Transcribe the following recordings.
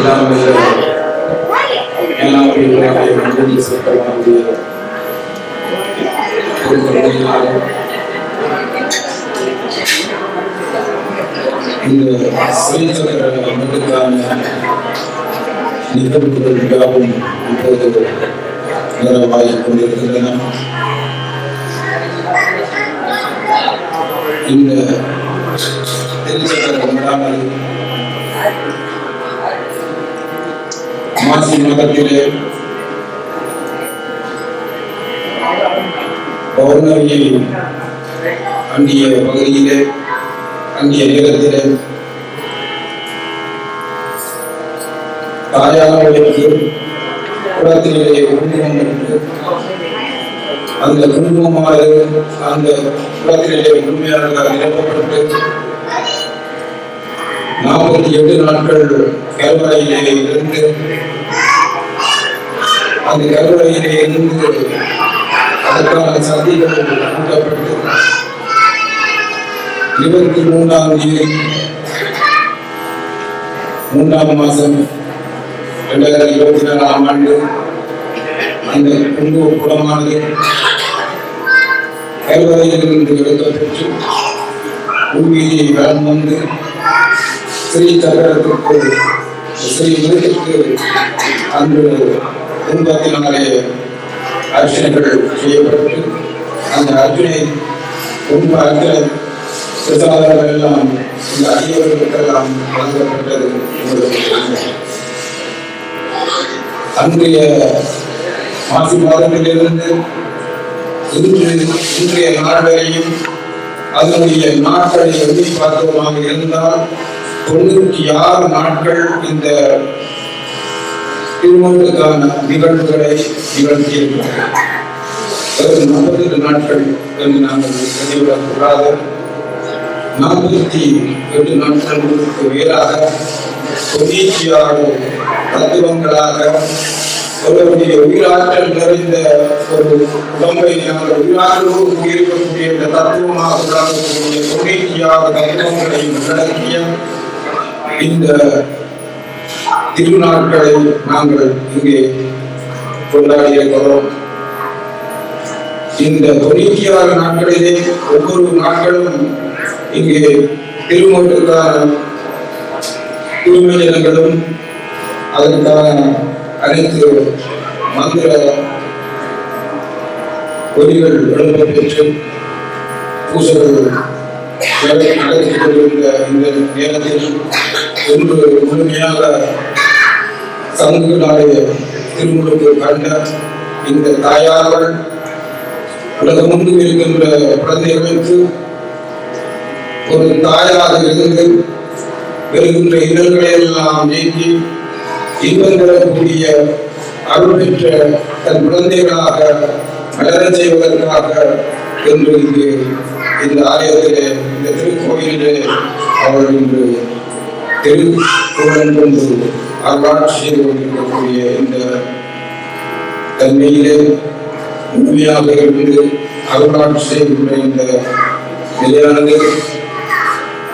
எல்லாம் வல்ல எல்லாம் வல்லவராகிய மனிதனின் சிறப்பாகிய திருக்கருணையினால இந்த ஸ்ரீசக்கர ஆண்டுக்கான நிகழ்வுகள் யாவும் இப்போது நிறைவாகிக் கொண்டிருக்கின்றன இந்த திருச்சக்கர விழாவில் மாசி மாதத்திலே அண்டிய பகுதியிலே அண்டிய நேரத்திலே தாயாருக்கு குளத்திலே குங்குமம் இருக்கு அந்த குங்குமமானது அந்த குளத்திலே முழுமையாக நிரப்பப்பட்டு நாற்பத்தி எட்டு நாட்கள் கருவறையிலே இருந்து அந்த கருவறையிலே இருந்து அதற்கான சதிகள் கூட்டப்பட்டு இருபத்தி மூன்றாம் தேதி மூன்றாம் மாதம் இரண்டாயிரத்தி இருபத்தி நாலாம் ஆண்டு அந்த குங்கும குளமானது கருவறையிலிருந்து எடுக்கப்பட்டு பூமியை வளம் வந்து ஸ்ரீ தகரத்துக்கு ஸ்ரீ விருதுக்கு அன்று குடும்பத்தினாலே அர்ச்சனைகள் செய்யப்பட்டு அந்த அர்ச்சனை குடும்ப அர்ச்சனை பிரசாதங்கள் எல்லாம் இந்த அடியவர்களுக்கெல்லாம் வழங்கப்பட்டது அன்றைய மாசி மாதத்திலிருந்து இன்று இன்றைய நாள் வரையும் அதனுடைய நாட்களை எண்ணி பார்த்தோமாக இருந்தால் தொண்ணூற்றி ஆறு நாட்கள் இந்த திருமணத்துக்கான நிகழ்வுகளை நிகழ்த்தியிருக்கிறோம். வெறும் நாற்பத்தெட்டு நாட்கள் என்று நாங்கள் தெளிவிடக்கூடாது நாற்பத்தி எட்டு நாட்களுக்கு மேலாக தொண்ணூற்றி ஆறு தத்துவங்களாக அவருடைய உயிராற்றல் நிறைந்த ஒரு உடம்பை நாங்கள் உயிராற்றலோடு கூடியிருக்கக்கூடிய இந்த தத்துவமாக விளங்கக்கூடிய தொண்ணூற்றி ஆறு தத்துவங்களை உள்ளடக்கிய இந்த திருநாட்களை நாங்கள் இங்கே கொண்டாடி இருக்கிறோம் இந்த தொண்ணூற்றி ஆறு நாட்களிலே ஒவ்வொரு நாட்களும் இங்கே திருமணத்துக்கான தூய்மையினங்களும் அதற்கான அனைத்து மந்திர ஒலிகள் எழுப்ப பெற்று பூசைகள் நடத்தி கொண்டிருந்த இந்த நேரத்தில் ஒன்று முழுமையாக சங்கு நாளைய திருமுழுக்கு கண்ட இந்த தாயார்கள் உலகமெங்கும் இருக்கின்ற குழந்தைகளுக்கு ஒரு தாயாக இருந்து வருகின்ற இடர்களை எல்லாம் நீக்கி இன்பம் பெறக்கூடிய அருள் பெற்ற தன் குழந்தைகளாக மலரச் செய்வதற்காக என்று இங்கு இந்த ஆலயத்திலே இந்த திருக்கோயிலே அவர் இன்று திருக்குறள் கொண்டு அருளாட்சி செய்து கொண்டிருக்கக்கூடிய இந்த தன்மையிலே உண்மையாக இருந்து அருளாட்சி செய்கின்ற இந்த நிலையானது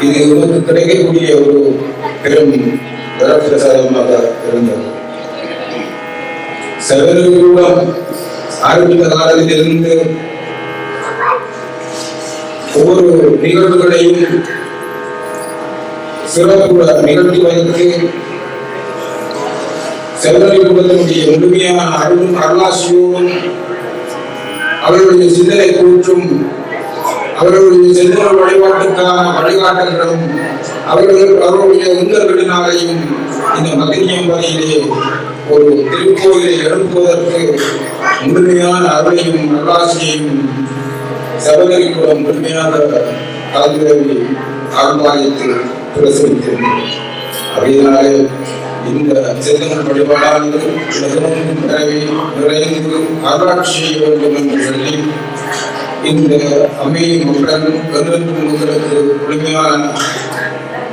இது உனக்கு கிடைக்கக்கூடிய ஒரு பெரும் வரப்பிரசாதமாக இருந்தது. செவருடன் ஆரம்பித்த காலத்திலிருந்து ஒவ்வொரு நிகழ்வுகளையும் சிறப்பு நிகழ்த்தி வைத்து செவரி குலத்தினுடைய முழுமையான அருளும் அருளாசியோடும் அவர்களுடைய சிந்தனை கூற்றும் அவர்களுடைய செல்வ வழிபாட்டுக்கான வழிகாட்டல்களும் அவர்கள் அவர்களுடைய உந்தர்களினாலேயும் இந்த மகிழ்ச்சியம் வகையிலே ஒரு திருக்கோயிலை எழுப்புவதற்கு முழுமையான அருளையும் நல்லாசியையும் சபதரிக்குடன் முழுமையான கலந்துரை ஆர்ப்பாயத்தில் பிரசரித்திருந்தது அதனாலே இந்த சிந்தனை வழிபாடானது உலகமும் பரவி நிறைந்து ஆராய்ச்சி செய்ய வேண்டும் என்று சொல்லி இந்த அமையும் மக்கள் கருத்து முழுமையான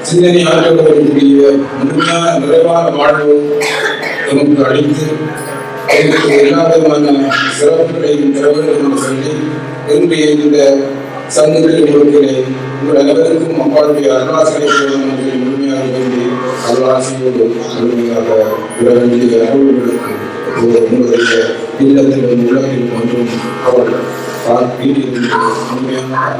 சிந்தனையாற்றக்கூடிய முழுமையான நிறைவான வாழ்வு நமக்கு அளித்து எங்களுக்கு எல்லா விதமான சிறப்புகளையும் தர வேண்டும் என்று சொல்லி இன்றைய இந்த சங்கத்தில் கொடுக்கிறேன் உங்கள் அனைவருக்கும் அப்பாவுடைய அருளாசிரியர் அருளாசியோடு அருமையாக உலகண்டிய அருள்களுக்கு உங்களுடைய இல்லத்திலும் உலகிலும் ஒன்றும் அவர்கள் உண்மையான